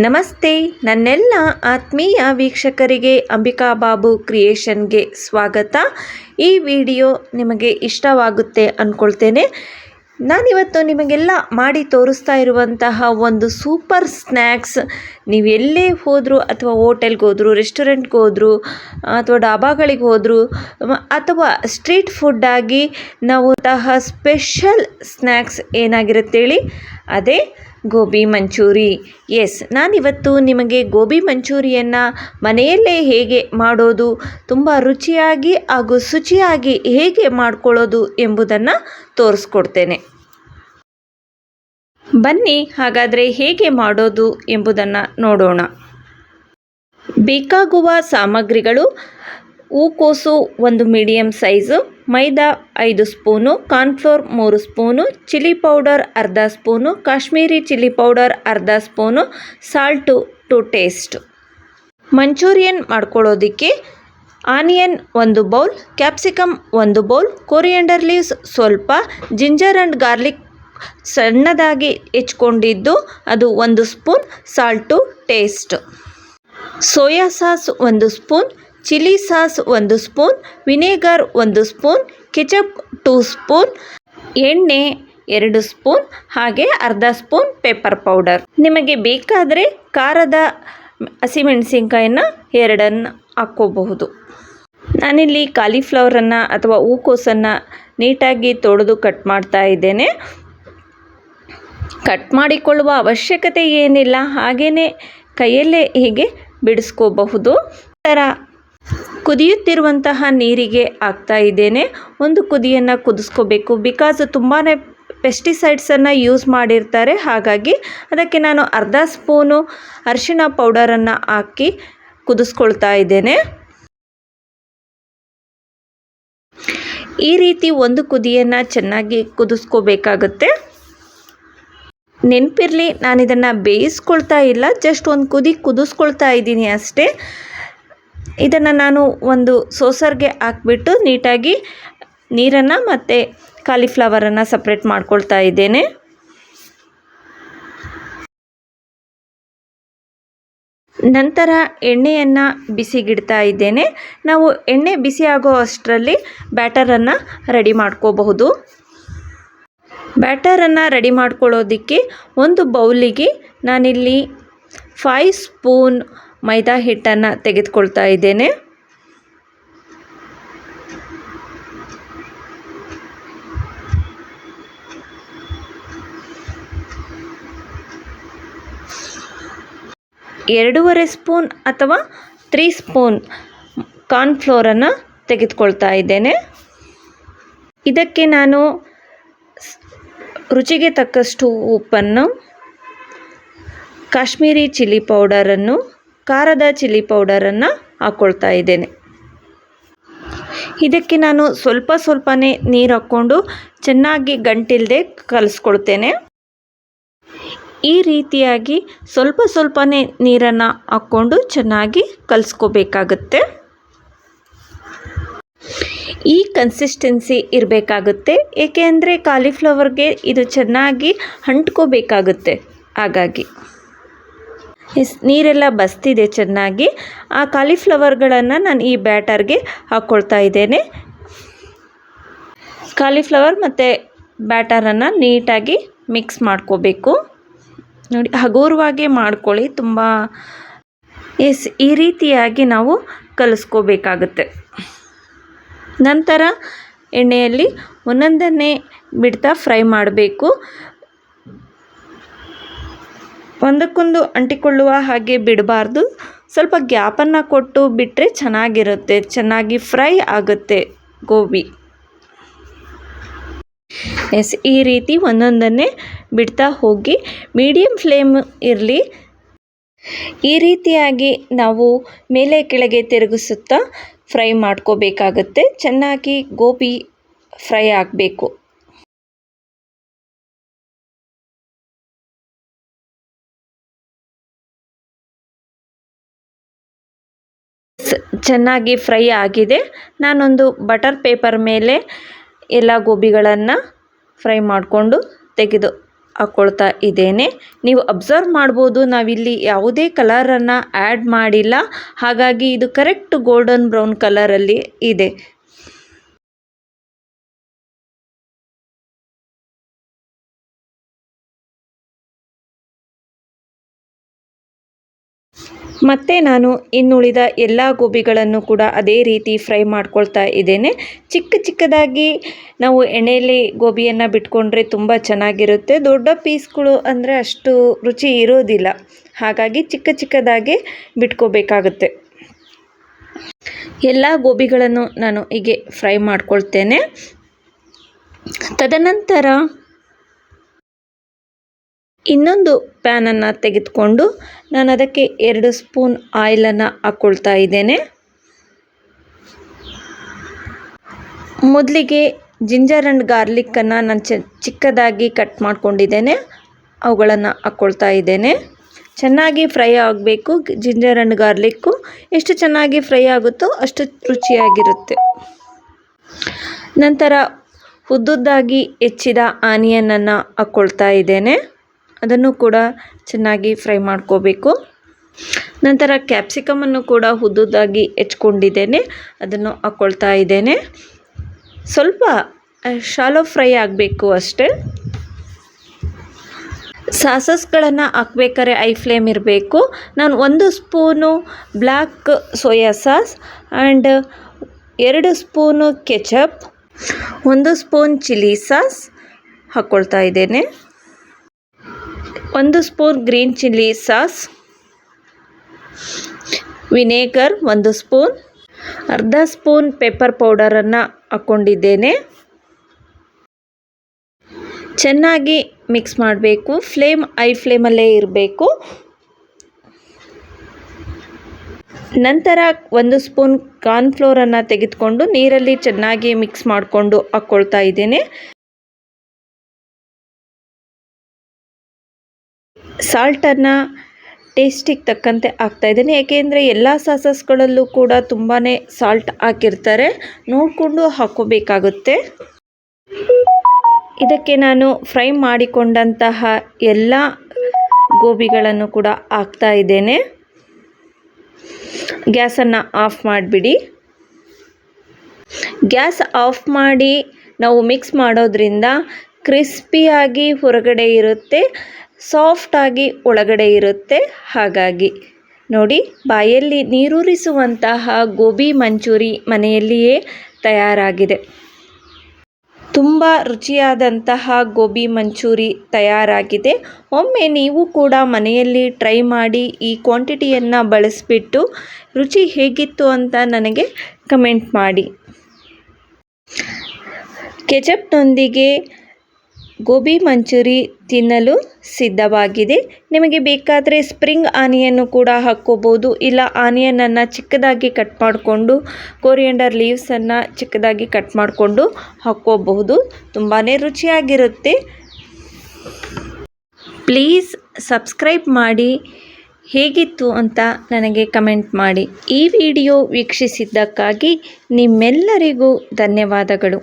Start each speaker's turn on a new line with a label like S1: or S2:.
S1: ನಮಸ್ತೆ. ನನ್ನೆಲ್ಲ ಆತ್ಮೀಯ ವೀಕ್ಷಕರಿಗೆ ಅಂಬಿಕಾ ಬಾಬು ಕ್ರಿಯೇಷನ್ಗೆ ಸ್ವಾಗತ. ಈ ವಿಡಿಯೋ ನಿಮಗೆ ಇಷ್ಟವಾಗುತ್ತೆ ಅಂದ್ಕೊಳ್ತೇನೆ ನಾನಿವತ್ತು ನಿಮಗೆಲ್ಲ ಮಾಡಿ ತೋರಿಸ್ತಾ ಇರುವಂತಹ ಒಂದು ಸೂಪರ್ ಸ್ನ್ಯಾಕ್ಸ್. ನೀವು ಎಲ್ಲೇ ಹೋದರೂ ಅಥವಾ ಹೋಟೆಲ್ಗೆ ಹೋದರೂ, ರೆಸ್ಟೋರೆಂಟ್ಗೆ ಹೋದರೂ, ಅಥವಾ ಡಾಬಾಗಳಿಗೆ ಹೋದರೂ, ಅಥವಾ ಸ್ಟ್ರೀಟ್ ಫುಡ್ಡಾಗಿ ನಾವು ಅಂತಹ ಸ್ಪೆಷಲ್ ಸ್ನ್ಯಾಕ್ಸ್ ಏನಾಗಿರುತ್ತೆ ಹೇಳಿ. ಅದೇ ಗೋಬಿ ಮಂಚೂರಿ. ಎಸ್ ನಾನಿವತ್ತು ನಿಮಗೆ ಗೋಬಿ ಮಂಚೂರಿಯನ್ನು ಮನೆಯಲ್ಲೇ ಹೇಗೆ ಮಾಡೋದು, ತುಂಬ ರುಚಿಯಾಗಿ ಹಾಗೂ ಶುಚಿಯಾಗಿ ಹೇಗೆ ಮಾಡ್ಕೊಳ್ಳೋದು ಎಂಬುದನ್ನು ತೋರಿಸ್ಕೊಡ್ತೇನೆ. ಬನ್ನಿ, ಹಾಗಾದರೆ ಹೇಗೆ ಮಾಡೋದು ಎಂಬುದನ್ನು ನೋಡೋಣ. ಬೇಕಾಗುವ ಸಾಮಗ್ರಿಗಳು, ಹೂಕೋಸು ಒಂದು ಮೀಡಿಯಮ್ ಸೈಜು ಮೈದಾ ಐದು ಸ್ಪೂನು, ಕಾರ್ನ್ಫ್ಲೋರ್ ಮೂರು ಸ್ಪೂನು, ಚಿಲ್ಲಿ ಪೌಡರ್ ಅರ್ಧ ಸ್ಪೂನು, ಕಾಶ್ಮೀರಿ ಚಿಲ್ಲಿ ಪೌಡರ್ ಅರ್ಧ spoon, salt to taste. Manchurian ಮಾಡ್ಕೊಳ್ಳೋದಕ್ಕೆ ಆನಿಯನ್ ಒಂದು ಬೌಲ್, ಕ್ಯಾಪ್ಸಿಕಮ್ ಒಂದು ಬೌಲ್, ಕೊರಿಯಂಡರ್ ಲೀವ್ಸ್ ಸ್ವಲ್ಪ, ಜಿಂಜರ್ ಆ್ಯಂಡ್ ಗಾರ್ಲಿಕ್ ಸಣ್ಣದಾಗಿ ಹೆಚ್ಕೊಂಡಿದ್ದು ಅದು ಒಂದು spoon, salt taste. Soya sauce ಒಂದು ಸ್ಪೂನ್ ಚಿಲ್ಲಿ ಸಾಸ್ ಒಂದು ಸ್ಪೂನ್, ವಿನೆಗರ್ ಒಂದು ಸ್ಪೂನ್, ಕೆಚಪ್ ಟೂ ಸ್ಪೂನ್, ಎಣ್ಣೆ ಎರಡು ಸ್ಪೂನ್, ಹಾಗೆ ಅರ್ಧ ಸ್ಪೂನ್ ಪೆಪ್ಪರ್ ಪೌಡರ್. ನಿಮಗೆ ಬೇಕಾದರೆ ಖಾರದ ಹಸಿಮೆಣಸಿನ್ಕಾಯಿನ ಎರಡನ್ನು ಹಾಕ್ಕೋಬಹುದು. ನಾನಿಲ್ಲಿ ಕಾಲಿಫ್ಲವರನ್ನು ಅಥವಾ ಹೂಕೋಸನ್ನು ನೀಟಾಗಿ ತೊಳೆದು ಕಟ್ ಮಾಡ್ತಾ ಇದ್ದೇನೆ. ಕಟ್ ಮಾಡಿಕೊಳ್ಳುವ ಅವಶ್ಯಕತೆ ಏನಿಲ್ಲ ಹಾಗೆಯೇ ಕೈಯಲ್ಲೇ ಹೀಗೆ ಬಿಡಿಸ್ಕೋಬಹುದು. ಥರ ಕುದಿಯುತ್ತಿರುವಂತಹ ನೀರಿಗೆ ಹಾಕ್ತಾ ಇದ್ದೇನೆ. ಒಂದು ಕುದಿಯನ್ನು ಕುದಿಸ್ಕೋಬೇಕು. ಬಿಕಾಸ್ ತುಂಬಾ ಪೆಸ್ಟಿಸೈಡ್ಸನ್ನು ಯೂಸ್ ಮಾಡಿರ್ತಾರೆ. ಹಾಗಾಗಿ ಅದಕ್ಕೆ ನಾನು ಅರ್ಧ ಸ್ಪೂನು ಅರಿಶಿಣ ಪೌಡರನ್ನು ಹಾಕಿ ಕುದಿಸ್ಕೊಳ್ತಾ ಇದ್ದೇನೆ. ಈ ರೀತಿ ಒಂದು ಕುದಿಯನ್ನು ಚೆನ್ನಾಗಿ ಕುದಿಸ್ಕೋಬೇಕಾಗುತ್ತೆ. ನೆನಪಿರಲಿ ನಾನು ಇದನ್ನು ಬೇಯಿಸ್ಕೊಳ್ತಾ ಇಲ್ಲ. ಜಸ್ಟ್ ಒಂದು ಕುದಿ ಕುದಿಸ್ಕೊಳ್ತಾ ಇದ್ದೀನಿ ಅಷ್ಟೇ. ಇದನ್ನು ನಾನು ಒಂದು ಸೋಸರ್ಗೆ ಹಾಕ್ಬಿಟ್ಟು ನೀಟಾಗಿ ನೀರನ್ನು ಮತ್ತು ಕಾಲಿಫ್ಲವರನ್ನು ಸಪ್ರೇಟ್ ಮಾಡ್ಕೊಳ್ತಾ ಇದ್ದೇನೆ. ನಂತರ ಎಣ್ಣೆಯನ್ನು ಬಿಸಿಗಿಡ್ತಾ ಇದ್ದೇನೆ. ನಾವು ಎಣ್ಣೆ ಬಿಸಿ ಆಗೋ ಅಷ್ಟರಲ್ಲಿ ಬ್ಯಾಟರನ್ನು ರೆಡಿ ಮಾಡ್ಕೋಬಹುದು. ಬ್ಯಾಟರನ್ನು ರೆಡಿ ಮಾಡ್ಕೊಳ್ಳೋದಕ್ಕೆ ಒಂದು ಬೌಲಿಗೆ ನಾನಿಲ್ಲಿ ಫೈವ್ ಸ್ಪೂನ್ ಮೈದಾ ಹಿಟ್ಟನ್ನು ತೆಗೆದುಕೊಳ್ತಾ ಇದ್ದೇನೆ. ಎರಡೂವರೆ ಸ್ಪೂನ್ ಅಥವಾ ತ್ರೀ ಸ್ಪೂನ್ ಕಾರ್ನ್ಫ್ಲೋರನ್ನು ತೆಗೆದುಕೊಳ್ತಾ ಇದ್ದೇನೆ. ಇದಕ್ಕೆ ನಾನು ರುಚಿಗೆ ತಕ್ಕಷ್ಟು ಉಪ್ಪನ್ನು, ಕಾಶ್ಮೀರಿ ಚಿಲ್ಲಿ ಪೌಡರನ್ನು ಖಾರದ ಚಿಲ್ಲಿ ಪೌಡರನ್ನು ಹಾಕ್ಕೊಳ್ತಾ ಇದ್ದೇನೆ. ಇದಕ್ಕೆ ನಾನು ಸ್ವಲ್ಪ ಸ್ವಲ್ಪನೇ ನೀರು ಹಾಕ್ಕೊಂಡು ಚೆನ್ನಾಗಿ ಗಂಟಿಲ್ಲದೆ ಕಲಿಸ್ಕೊಳ್ತೇನೆ. ಈ ರೀತಿಯಾಗಿ ಸ್ವಲ್ಪ ಸ್ವಲ್ಪನೇ ನೀರನ್ನು ಹಾಕ್ಕೊಂಡು ಚೆನ್ನಾಗಿ ಕಲಿಸ್ಕೋಬೇಕಾಗುತ್ತೆ. ಈ ಕನ್ಸಿಸ್ಟೆನ್ಸಿ ಇರಬೇಕಾಗುತ್ತೆ, ಏಕೆಂದರೆ ಕಾಲಿಫ್ಲವರ್ಗೆ ಇದು ಚೆನ್ನಾಗಿ ಅಂಟ್ಕೋಬೇಕಾಗುತ್ತೆ. ಹಾಗಾಗಿ ನೀರೆಲ್ಲ ಬಸ್ತಿದೆ ಚೆನ್ನಾಗಿ. ಆ ಕಾಲಿಫ್ಲವರ್ಗಳನ್ನು ನಾನು ಈ ಬ್ಯಾಟರ್ಗೆ ಹಾಕ್ಕೊಳ್ತಾ ಇದ್ದೇನೆ. ಕಾಲಿಫ್ಲವರ್ ಮತ್ತು ಬ್ಯಾಟರನ್ನು ನೀಟಾಗಿ ಮಿಕ್ಸ್ ಮಾಡ್ಕೋಬೇಕು. ನೋಡಿ, ಹಗುರವಾಗಿ ಮಾಡ್ಕೊಳ್ಳಿ, ತುಂಬ ಎಸ್, ಈ ರೀತಿಯಾಗಿ ನಾವು ಕಲಿಸ್ಕೋಬೇಕಾಗುತ್ತೆ. ನಂತರ ಎಣ್ಣೆಯಲ್ಲಿ ಒಂದೊಂದನ್ನೇ ಬಿಡ್ತಾ ಫ್ರೈ ಮಾಡಬೇಕು. ಒಂದಕ್ಕೊಂದು ಅಂಟಿಕೊಳ್ಳುವ ಹಾಗೆ ಬಿಡಬಾರ್ದು. ಸ್ವಲ್ಪ ಗ್ಯಾಪನ್ನು ಕೊಟ್ಟು ಬಿಟ್ಟರೆ ಚೆನ್ನಾಗಿರುತ್ತೆ. ಚೆನ್ನಾಗಿ ಫ್ರೈ ಆಗುತ್ತೆ ಗೋಬಿ. ಎಸ್, ಈ ರೀತಿ ಒಂದೊಂದನ್ನೇ ಬಿಡ್ತಾ ಹೋಗಿ. ಮೀಡಿಯಂ ಫ್ಲೇಮ್ ಇರಲಿ. ಈ ರೀತಿಯಾಗಿ ನಾವು ಮೇಲೆ ಕೆಳಗೆ ತಿರುಗಿಸುತ್ತಾ ಫ್ರೈ ಮಾಡ್ಕೋಬೇಕಾಗುತ್ತೆ. ಚೆನ್ನಾಗಿ ಗೋಬಿ ಫ್ರೈ ಆಗಬೇಕು. ಚೆನ್ನಾಗಿ ಫ್ರೈ ಆಗಿದೆ. ನಾನೊಂದು ಬಟರ್ ಪೇಪರ್ ಮೇಲೆ ಎಲ್ಲ ಗೋಬಿಗಳನ್ನು ಫ್ರೈ ಮಾಡಿಕೊಂಡು ತೆಗೆದು ಹಾಕ್ಕೊಳ್ತಾ ಇದ್ದೇನೆ. ನೀವು ಅಬ್ಸರ್ವ್ ಮಾಡ್ಬೋದು. ನಾವಿಲ್ಲಿ ಯಾವುದೇ ಕಲರನ್ನು ಆ್ಯಡ್ ಮಾಡಿಲ್ಲ. ಹಾಗಾಗಿ ಇದು ಕರೆಕ್ಟ್ ಗೋಲ್ಡನ್ ಬ್ರೌನ್ ಕಲರಲ್ಲಿ ಇದೆ. ಮತ್ತು ನಾನು ಇನ್ನುಳಿದ ಎಲ್ಲ ಗೋಬಿಗಳನ್ನು ಕೂಡ ಅದೇ ರೀತಿ ಫ್ರೈ ಮಾಡ್ಕೊಳ್ತಾ ಇದ್ದೇನೆ. ಚಿಕ್ಕ ಚಿಕ್ಕದಾಗಿ ನಾವು ಎಣ್ಣೆಯಲ್ಲಿ ಗೋಬಿಯನ್ನು ಬಿಟ್ಕೊಂಡ್ರೆ ತುಂಬ ಚೆನ್ನಾಗಿರುತ್ತೆ. ದೊಡ್ಡ ಪೀಸ್ಗಳು ಅಂದರೆ ಅಷ್ಟು ರುಚಿ ಇರೋದಿಲ್ಲ. ಹಾಗಾಗಿ ಚಿಕ್ಕ ಚಿಕ್ಕದಾಗಿ ಬಿಟ್ಕೋಬೇಕಾಗುತ್ತೆ. ಎಲ್ಲ ಗೋಬಿಗಳನ್ನು ನಾನು ಹೀಗೆ ಫ್ರೈ ಮಾಡ್ಕೊಳ್ತೇನೆ. ತದನಂತರ ಇನ್ನೊಂದು ಪ್ಯಾನನ್ನು ತೆಗೆದುಕೊಂಡು ನಾನು ಅದಕ್ಕೆ ಎರಡು ಸ್ಪೂನ್ ಆಯಿಲನ್ನು ಹಾಕ್ಕೊಳ್ತಾ ಇದ್ದೇನೆ. ಮೊದಲಿಗೆ ಜಿಂಜರ್ ಆ್ಯಂಡ್ ಗಾರ್ಲಿಕ್ಕನ್ನು ನಾನು ಚ, ಚಿಕ್ಕದಾಗಿ ಕಟ್ ಮಾಡ್ಕೊಂಡಿದ್ದೇನೆ. ಅವುಗಳನ್ನು ಹಾಕ್ಕೊಳ್ತಾ ಇದ್ದೇನೆ. ಚೆನ್ನಾಗಿ ಫ್ರೈ ಆಗಬೇಕು ಜಿಂಜರ್ ಆ್ಯಂಡ್ ಗಾರ್ಲಿಕ್ಕು. ಎಷ್ಟು ಚೆನ್ನಾಗಿ ಫ್ರೈ ಆಗುತ್ತೋ ಅಷ್ಟು ರುಚಿಯಾಗಿರುತ್ತೆ. ನಂತರ ಉದ್ದುದ್ದಾಗಿ ಹೆಚ್ಚಿದ ಆನಿಯನನ್ನು ಹಾಕ್ಕೊಳ್ತಾ ಇದ್ದೇನೆ. ಅದನ್ನು ಕೂಡ ಚೆನ್ನಾಗಿ ಫ್ರೈ ಮಾಡ್ಕೋಬೇಕು. ನಂತರ ಕ್ಯಾಪ್ಸಿಕಮನ್ನು ಕೂಡ ಉದ್ದುದ್ದಾಗಿ ಹೆಚ್ಕೊಂಡಿದ್ದೇನೆ. ಅದನ್ನು ಹಾಕ್ಕೊಳ್ತಾ ಇದ್ದೇನೆ. ಸ್ವಲ್ಪ ಶಾಲೋ ಫ್ರೈ ಆಗಬೇಕು ಅಷ್ಟೇ. ಸಾಸಸ್ಗಳನ್ನು ಹಾಕ್ಬೇಕಾದ್ರೆ ಐ ಫ್ಲೇಮ್ ಇರಬೇಕು. ನಾನು ಒಂದು spoon black soya sauce and ಎರಡು ಸ್ಪೂನು ಕೆಚಪ್, ಒಂದು ಸ್ಪೂನ್ ಚಿಲ್ಲಿ ಸಾಸ್ ಹಾಕ್ಕೊಳ್ತಾ ಇದ್ದೇನೆ. ಒಂದು spoon green chilli sauce, vinegar ಒಂದು ಸ್ಪೂನ್, ಅರ್ಧ ಸ್ಪೂನ್ ಪೆಪ್ಪರ್ ಪೌಡರನ್ನು ಹಾಕ್ಕೊಂಡಿದ್ದೇನೆ. ಚೆನ್ನಾಗಿ ಮಿಕ್ಸ್ ಮಾಡಬೇಕು, ಫ್ಲೇಮ್ ಐ ಫ್ಲೇಮಲ್ಲೇ ಇರಬೇಕು. ನಂತರ ಒಂದು ಸ್ಪೂನ್ ಕಾರ್ನ್ಫ್ಲೋರನ್ನು ತೆಗೆದುಕೊಂಡು ನೀರಲ್ಲಿ ಚೆನ್ನಾಗಿ ಮಿಕ್ಸ್ ಮಾಡಿಕೊಂಡು ಹಾಕ್ಕೊಳ್ತಾ ಇದ್ದೇನೆ. ಸಾಲ್ಟನ್ನು ಟೇಸ್ಟಿಗೆ ತಕ್ಕಂತೆ ಇದ್ದೇನೆ. ಏಕೆಂದರೆ ಎಲ್ಲ ಸಾಸಸ್ಗಳಲ್ಲೂ ಕೂಡ ತುಂಬಾ ಸಾಲ್ಟ್ ಹಾಕಿರ್ತಾರೆ. ನೋಡಿಕೊಂಡು ಹಾಕೋಬೇಕಾಗುತ್ತೆ ಇದಕ್ಕೆ ನಾನು ಫ್ರೈ ಮಾಡಿಕೊಂಡಂತಹ ಎಲ್ಲ ಗೋಬಿಗಳನ್ನು ಕೂಡ ಹಾಕ್ತಾ ಇದ್ದೇನೆ. ಗ್ಯಾಸನ್ನು ಆಫ್ ಮಾಡಿಬಿಡಿ. ಗ್ಯಾಸ್ ಆಫ್ ಮಾಡಿ ನಾವು ಮಿಕ್ಸ್ ಮಾಡೋದ್ರಿಂದ ಕ್ರಿಸ್ಪಿಯಾಗಿ ಹೊರಗಡೆ ಇರುತ್ತೆ. ಸಾಫ್ಟಾಗಿ ಒಳಗಡೆ ಇರುತ್ತೆ. ಹಾಗಾಗಿ ನೋಡಿ, ಬಾಯಲ್ಲಿ ನೀರೂರಿಸುವಂತಹ ಗೋಬಿ ಮಂಚೂರಿ ಮನೆಯಲ್ಲಿಯೇ ತಯಾರಾಗಿದೆ. ತುಂಬ ರುಚಿಯಾದಂತಹ ಗೋಬಿ ಮಂಚೂರಿ ತಯಾರಾಗಿದೆ. ಒಮ್ಮೆ ನೀವು ಕೂಡ ಮನೆಯಲ್ಲಿ ಟ್ರೈ ಮಾಡಿ ಈ ಕ್ವಾಂಟಿಟಿಯನ್ನು ಬಳಸಿಬಿಟ್ಟು ರುಚಿ ಹೇಗಿತ್ತು ಅಂತ ನನಗೆ ಕಮೆಂಟ್ ಮಾಡಿ. ಕೆಚಪ್ನೊಂದಿಗೆ ಗೋಬಿ ಮಂಚೂರಿ ತಿನ್ನಲು ಸಿದ್ಧವಾಗಿದೆ. ನಿಮಗೆ ಬೇಕಾದರೆ ಸ್ಪ್ರಿಂಗ್ ಆನಿಯನ್ನು ಕೂಡ ಹಾಕ್ಕೋಬೋದು. ಇಲ್ಲ ಆನಿಯನನ್ನು ಚಿಕ್ಕದಾಗಿ ಕಟ್ ಮಾಡಿಕೊಂಡು, ಕೊರಿಯಂಡರ್ ಲೀವ್ಸನ್ನು ಚಿಕ್ಕದಾಗಿ ಕಟ್ ಮಾಡಿಕೊಂಡು ಹಾಕ್ಕೋಬಹುದು. ತುಂಬಾ ರುಚಿಯಾಗಿರುತ್ತೆ. ಪ್ಲೀಸ್ ಸಬ್ಸ್ಕ್ರೈಬ್ ಮಾಡಿ. ಹೇಗಿತ್ತು ಅಂತ ನನಗೆ ಕಮೆಂಟ್ ಮಾಡಿ. ಈ ವಿಡಿಯೋ ವೀಕ್ಷಿಸಿದ್ದಕ್ಕಾಗಿ ನಿಮ್ಮೆಲ್ಲರಿಗೂ ಧನ್ಯವಾದಗಳು.